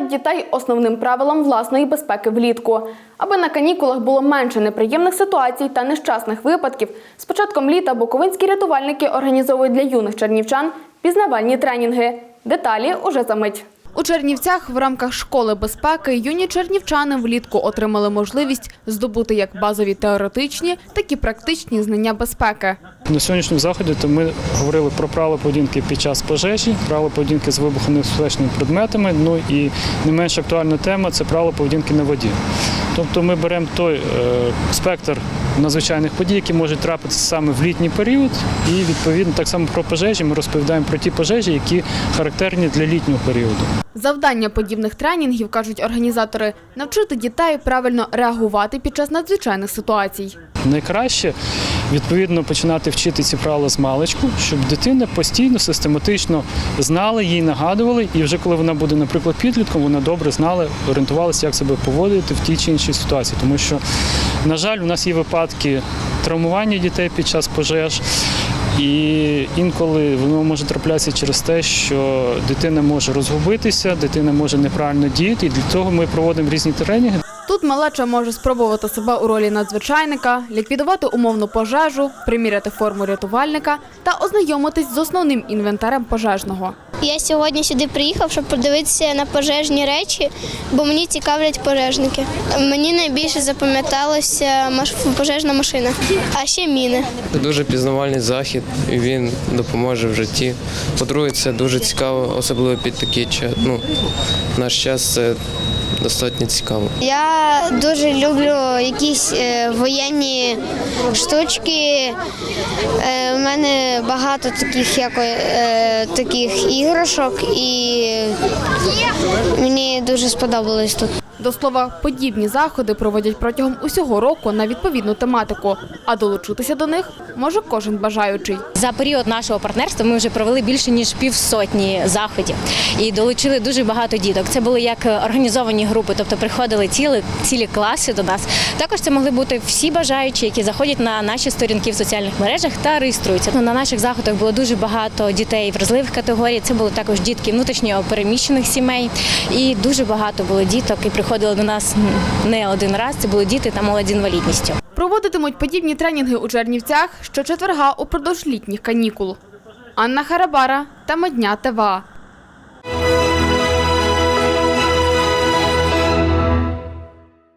навчають дітей основним правилам власної безпеки влітку. Аби на канікулах було менше неприємних ситуацій та нещасних випадків, з початком літа буковинські рятувальники організовують для юних чернівчан пізнавальні тренінги. Деталі уже за мить. У Чернівцях в рамках школи безпеки юні чернівчани влітку отримали можливість здобути як базові теоретичні, так і практичні знання безпеки. На сьогоднішньому заході то ми говорили про правила поведінки під час пожежі, правила поведінки з вибухонебезпечними предметами. Ну і не менш актуальна тема це правила поведінки на воді. Тобто ми беремо той е, спектр надзвичайних подій, які можуть трапитися саме в літній період, і відповідно так само про пожежі ми розповідаємо про ті пожежі, які характерні для літнього періоду. Завдання подібних тренінгів, кажуть організатори, навчити дітей правильно реагувати під час надзвичайних ситуацій. Найкраще відповідно починати вчити ці правила з маличку, щоб дитина постійно, систематично знала, їй нагадували, і вже коли вона буде, наприклад, підлітком, вона добре знала, орієнтувалася, як себе поводити в тій чи іншій ситуації. Тому що, на жаль, у нас є випадки травмування дітей під час пожеж. І інколи воно може траплятися через те, що дитина може розгубитися, дитина може неправильно діяти, і для того ми проводимо різні тренінги. Тут малеча може спробувати себе у ролі надзвичайника, ліквідувати умовну пожежу, приміряти форму рятувальника та ознайомитись з основним інвентарем пожежного. Я сьогодні сюди приїхав, щоб подивитися на пожежні речі, бо мені цікавлять пожежники. Мені найбільше запам'яталася пожежна машина, а ще міни. Дуже пізнавальний захід, і він допоможе в житті. По-друге, це дуже цікаво, особливо під такий час. Ну, наш час це достатньо цікаво. Я дуже люблю якісь е, воєнні штучки. Е, у мене багато таких як, е, таких іграшок, і мені дуже сподобалось тут. До слова, подібні заходи проводять протягом усього року на відповідну тематику, а долучитися до них може кожен бажаючий. За період нашого партнерства ми вже провели більше ніж півсотні заходів і долучили дуже багато діток. Це були як організовані групи, тобто приходили цілі, цілі класи до нас. Також це могли бути всі бажаючі, які заходять на наші сторінки в соціальних мережах та реєструються. Ну, На наших заходах було дуже багато дітей вразливих категорій. Це були також дітки внутрішньо переміщених сімей, і дуже багато було діток, і приходили до нас не один раз. Це були діти та молоді інвалідністю. Проводитимуть подібні тренінги у Чернівцях щочетверга упродовж літніх канікул. Анна Харабара та Мадня ТВА.